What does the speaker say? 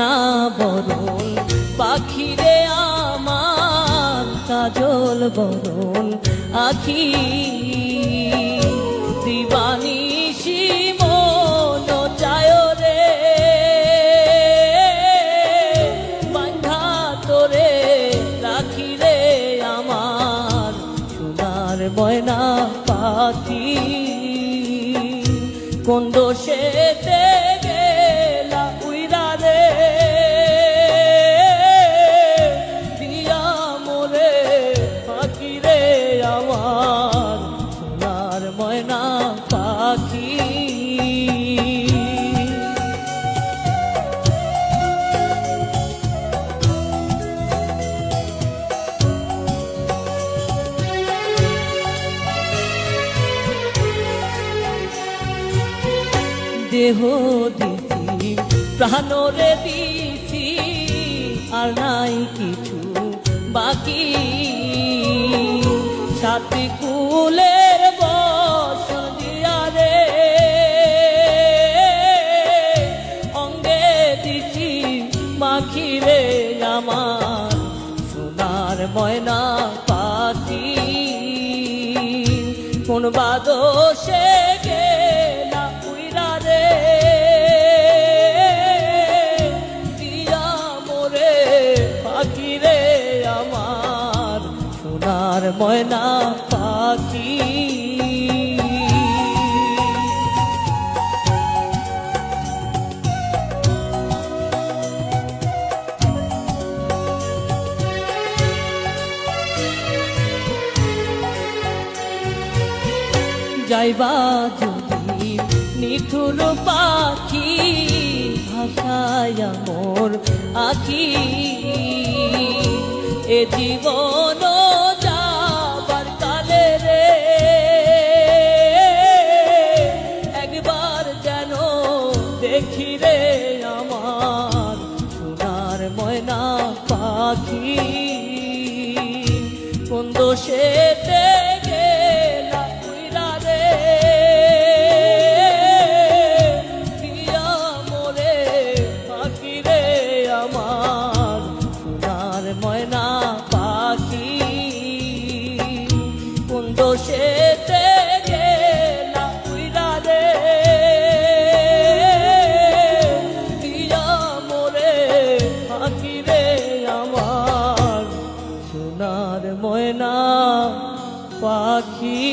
সোনা বরণ পাখিরে আমার কাজল বরণ। আখি সোনার ময়না পাখি। কোন দোষেতে দেহ দিছি, প্রাণরে দিছি, আর নাই কিছু বাকি। সাথে দিয়া রে, অঙ্গে ময়না পাখি। কোন বাদোষে ময়না পাখি। যাইবা যদি নিঠুর পাখি ভাষায় মোর আখি। এ জীবন আর যেন দেখি রে আমার সোনার ময়না পাখি। কোন দোষে ময়না পাখি। কুন্দ সেতে আমার ময়না পাখি।